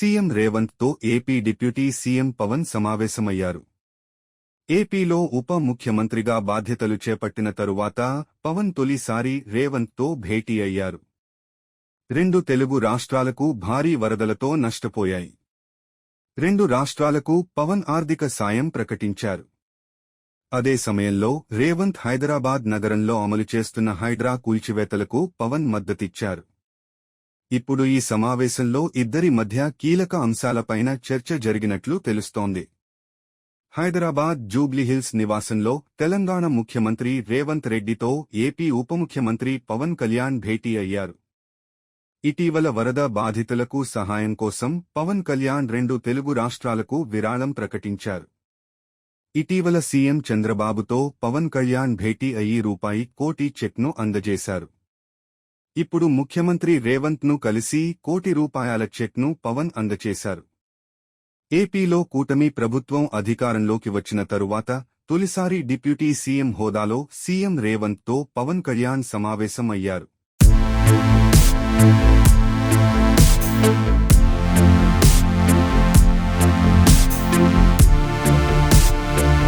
CM రేవంత్తో AP deputy CM Pawan సమావేశమయ్యారు. ఏపీలో ఉప ముఖ్యమంత్రిగా బాధ్యతలు చేపట్టిన తరువాత పవన్ తొలిసారి రేవంత్తో భేటీ అయ్యారు. రెండు తెలుగు రాష్ట్రాలకు భారీ వరదలతో నష్టపోయాయి. రెండు రాష్ట్రాలకు పవన్ ఆర్థిక సాయం ప్రకటించారు. అదే సమయంలో రేవంత్ హైదరాబాద్ నగరంలో అమలు చేస్తున్న హైడ్రా కూల్చివేతలకు పవన్ మద్దతిచ్చారు. ఇప్పుడు ఈ సమావేశంలో ఇద్దరి మధ్య కీలక అంశాలపైన చర్చ జరిగినట్లు తెలుస్తోంది. హైదరాబాద్ జూబ్లీహిల్స్ నివాసంలో తెలంగాణ ముఖ్యమంత్రి రేవంత్ రెడ్డితో ఏపీ ఉప ముఖ్యమంత్రి పవన్ కళ్యాణ్ భేటీ అయ్యారు. ఇటీవల వరద బాధితులకు సహాయం కోసం పవన్ కళ్యాణ్ రెండు తెలుగు రాష్ట్రాలకు విరాళం ప్రకటించారు. ఇటీవల సీఎం చంద్రబాబుతో పవన్ కళ్యాణ్ భేటీ అయ్యి రూపాయి కోటి చెక్ను అందజేశారు. ఇప్పుడు ముఖ్యమంత్రి రేవంత్ను కలిసి కోటి రూపాయల చెక్ను పవన్ అందచేశారు. ఏపీలో కూటమి ప్రభుత్వం అధికారంలోకి వచ్చిన తరువాత తొలిసారి డిప్యూటీ సీఎం హోదాలో సీఎం రేవంత్తో పవన్ కళ్యాణ్ సమావేశం అయ్యారు